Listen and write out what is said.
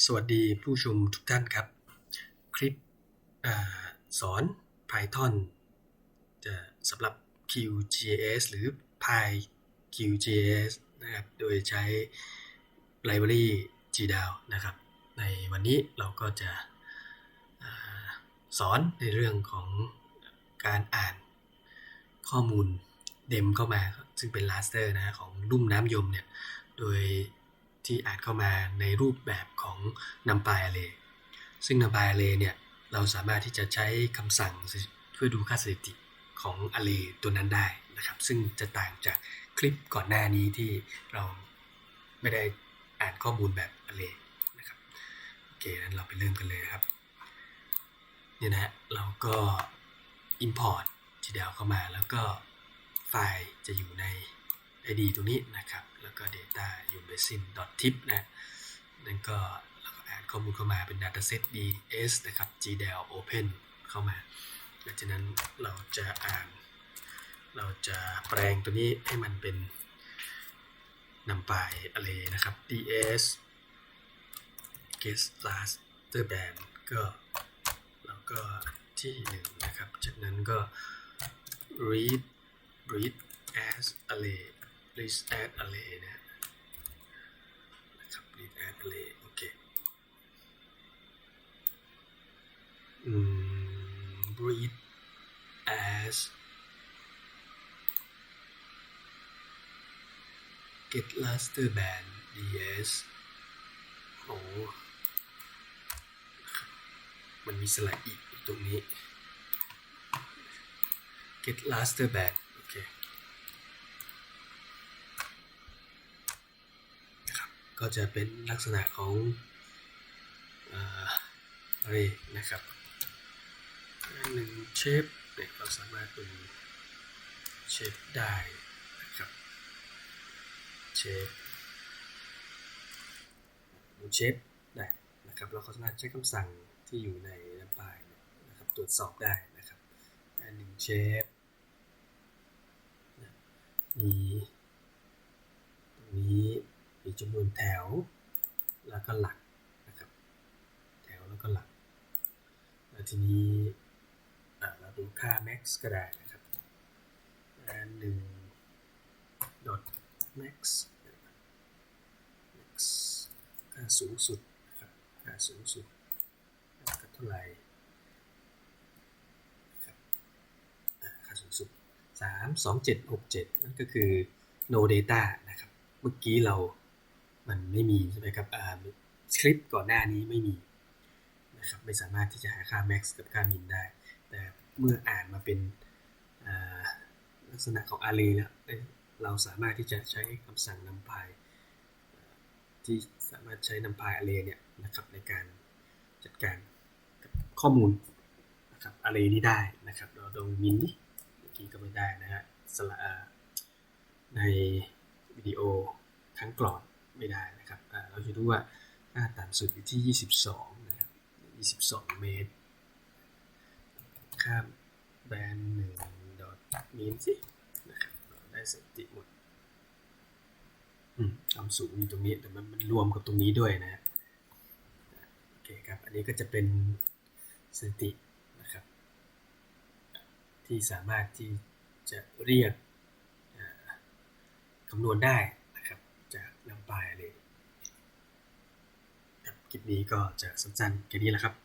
สวัสดีผู้ชมทุกท่านครับ คลิปอสอน Python จะสำหรับ QGIS หรือ PyQGIS นะครับ โดยใช้ Library GDAL นะครับ ในวันนี้เราก็จะอสอนในเรื่องของการอ่านข้อมูลเดมเข้ามา ซึ่งเป็น raster นะของลุ่มน้ำยมเนี่ย โดย ที่อ่านเข้ามาในรูปแบบของ NumPy Array ซึ่ง NumPy Array เนี่ยเราสามารถที่จะใช้คำสั่งเพื่อดูค่าสถิติของ Array ตัวนั้นได้นะครับ ซึ่งจะต่างจากคลิปก่อนหน้านี้ที่เราไม่ได้อ่านข้อมูลแบบ Array นะครับโอเคนั้นเราไปเริ่มกันเลยครับเนี่ยนะเราก็ import GDAL เข้ามาแล้วก็ไฟล์จะอยู่ใน ID ตรงนี้นะครับ แล้วก็ data อยู่ basin tip นะนั่นก็เราก็อ่านข้อมูลเข้ามาเป็น dataset ds นะครับ gdal open เข้ามาหลังจากนั้นเราจะอ่าน เราจะแปลงตัวนี้ให้มันเป็น numpy array นะครับ ds get raster band ก็แล้วก็ที่หนึ่งนะครับ จากนั้นก็ read read as array list add array นะนะครับ list add array โอเคอืม read as get raster band ds โอ้มันมีสไลด์อีกตรงนี้ get raster band โอเค ก็จะเป็นลักษณะของอะไรนะครับหนึ่งเชฟเนี่ยเราสามารถดูเชฟได้นะครับเชฟดูเชฟได้นะครับเราก็สามารถใช้คำสั่งที่อยู่ในลำปายนะครับตรวจสอบได้นะครับหนึ่งเชฟมีีจำนวนแถว แล้วก็หลักนะครับ แถวแล้วก็หลัก แล้วทีนี้เราดูค่า max ก็ได้นะครับหนึ่ง dot max max ค่าสูงสุดนะครับค่าสูงสุดเท่าไหร่ครับค่าสูงสุด 3 2 7 6 7 นั่นก็คือ no data นะครับ เมื่อกี้เรา มันไม่มีใช่ไหมครับสคริปต์ก่อนหน้านี้ไม่มีนะครับไม่สามารถที่จะหาค่า max กับค่า min ได้ แต่เมื่ออ่านมาเป็นลักษณะของ array แล้วเราสามารถที่จะใช้คำสั่ง numpy ที่สามารถใช้ numpy array เนี่ยนะครับในการจัดการกับข้อมูลนะครับ array นี้ได้นะครับ เราดู min นี่เมื่อกี้ก็ไม่ได้นะฮะสละในวิดีโอครั้งก่อน ไม่ได้นะครับเราจะดูว่าค่าต่ำสุดอยู่ที่ 22 นะครับ 22 เมตรค่ามแบนหนึ่งดอทมีนสินะครับได้สติหมดต่ำสุดมีตรงนี้แต่มันมันรวมกับตรงนี้ด้วยนะโอเคครับ อันนี้ก็จะเป็นสตินะครับ ที่สามารถที่จะเรียกคำนวณได้นะครับ จากนำปลายเลยครับ คลิปนี้ก็จะสั้นๆแค่นี้แหละครับ